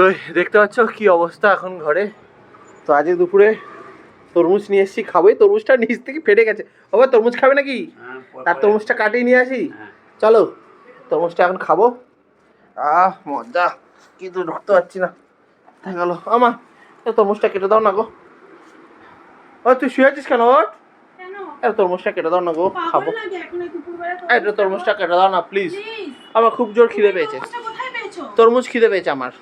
তো দেখতে পাচ্ছ কি অবস্থা এখন ঘরে? তো আজকে দুপুরে তরমুজ নিয়ে এসেছি খাবোই তরমুজটা নিচ থেকে ফেটে গেছে। বাবা তরমুজ খাবে নাকি? তার তরমুজটা কাটিয়ে নিয়ে আসি। চলো তরমুজটা এখন খাব। আহ মজা। কিন্তু ঢুকতে পারছি না। দেখা গেল। আমা তরমুজটা কেটে দাও না গো। ও তুই শুয়ে আছিস কেন ওর কেন? এ তরমুজটা কেটে দাও না গো খাব। এটা তরমুজটা কেটে দাও না প্লিজ আমার খুব জোর খিদে পেয়েছে। তরমুজটা কোথায় পেয়েছ? তরমুজ খিদে পেয়েছে আমার।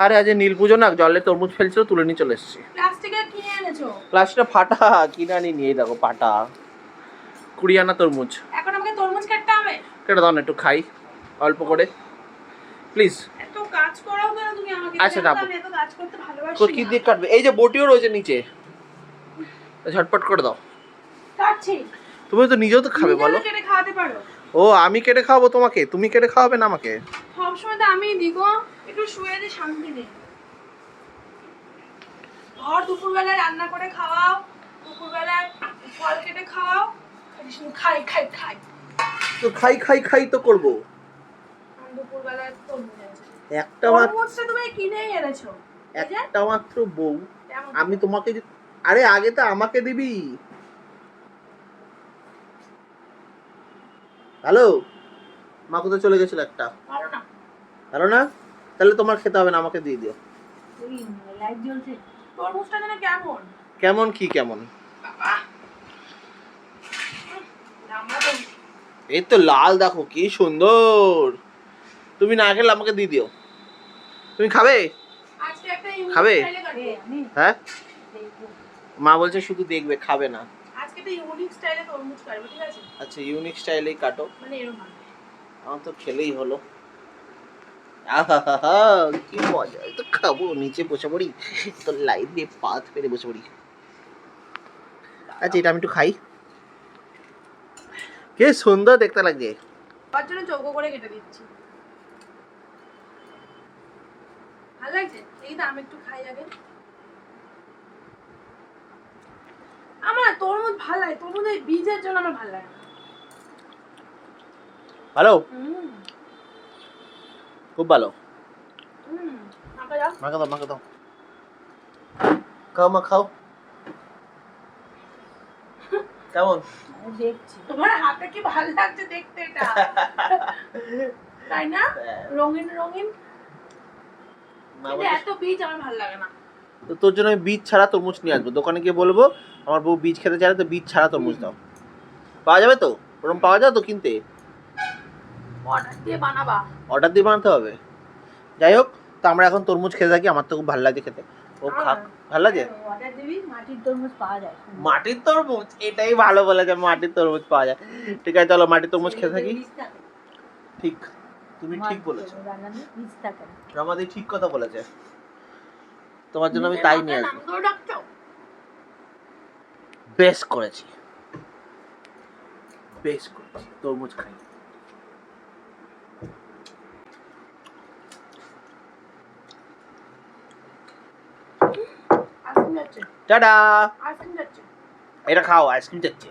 আরে আজ নীল পুজো না জলে তরমুজ ফেলছিল তুলে নিয়ে চলে এসেছি। প্লাস্টিকটা ফাটা কিনে আনি নিয়ে দেখো ফাটা। কুড়ি আনা তরমুজ। এখন আমাকে তরমুজ কাটতে হবে? কেটে দাও না একটু খাই অল্প করে। প্লিজ কাজ করাও কেন তুমি আমাকে? আচ্ছা, না। কাজ করতে ভালোবাসি কি দিয়ে কাটবে? এই যে বটিও রয়েছে নিচে। ঝটপট করে দাও। কাটছি। তুমি তো নিজেও তো খাবে বলো। কেটে খাওয়াতে পারো? ও আমি কেটে খাওয়াবো তোমাকে তুমি কেটে খাওয়াবে না আমাকে। সবসময় তো দিই একটু শুয়ে যে শান্তি নেই। ঘর দুপুরবেলায় রান্না করে খাওয়াও দুপুরবেলায় ফল কেটে খাওয়াও খাই খাই খাই। তো খাই খাই খাই তো করব। দুপুরবেলায় তরমুজ একটা মাত্র তুমি কিনেই এনেছো। একটা মাত্র বউ। আমি তোমাকে আরে আগে তো আমাকে দিবি। হ্যালো? মা কোথায় চলে গেছিল একটা। ভালো না? তাহলে তোমার খেতে হবে না আমাকে দিয়ে দিও। কেমন? কেমন কি কেমন? এই তো লাল দেখো কি সুন্দর। তুমি না খেলে আমাকে দিয়ে দিও। তুমি খাবে? আজকে একটা ইউনিক খাবে? হ্যাঁ? মা বলছে শুধু দেখবে খাবে না। আজকে একটা ইউনিক স্টাইলে তরমুজ কাটবো ঠিক আছে? আচ্ছা ইউনিক স্টাইলেই কাটো। মানে এরকম। আমার তো খেলেই হলো। কি মজা। তো খাব, নিচে বসে পড়ি। লাইট দিয়ে পাত বসে পড়ি। আচ্ছা এটা আমি একটু খাই। কে সুন্দর দেখতে তার জন্য চৌকো করে কেটে দিচ্ছি। ভালো লাগছে? এই তো আমি একটু খাই আগে। আমার তরমুজ ভালো লাগে। তরমুজের বীজের জন্য আমার ভালো লাগে। ভালো? খুব ভালো। দাও। মাকে দাও মাকে দাও। খাও মা খাও। কেমন? দেখছি। তোমার হাতে কি ভালো লাগছে দেখতে এটা? তাই না? রঙিন রঙিন। এত বীজ আমার ভালো লাগে না। তো তোর জন্য আমি বীজ ছাড়া তরমুজ নিয়ে আসব। দোকানে গিয়ে বলব আমার বউ বীজ খেতে চায় না, তো বীজ ছাড়া তরমুজ দাও। পাওয়া যাবে তো? ওরকম পাওয়া যাবে তো কিনতে? অর্ডার দিয়ে বানাবা। অর্ডার দিয়ে বানাতে হবে? যাই হোক তো আমরা এখন তরমুজ খেতে থাকি আমার তো খুব ভালো লাগে খেতে। ও খাক ভালো লাগে? অর্ডার দিবি মাটির তরমুজ পাওয়া যায়। মাটির তরমুজ? এটাই ভালো বলেছে মাটির তরমুজ পাওয়া যায়। ঠিক আছে চলো মাটির তরমুজ খেতে থাকি। ঠিক তুমি ঠিক বলেছ। রমাদি ঠিক কথা বলেছে। তোমার জন্য আমি তাই নিয়ে আসব। বেশ করেছি। বেশ করেছি তরমুজ খাই। টাটা। এটা খাও আইসক্রিম যাচ্ছে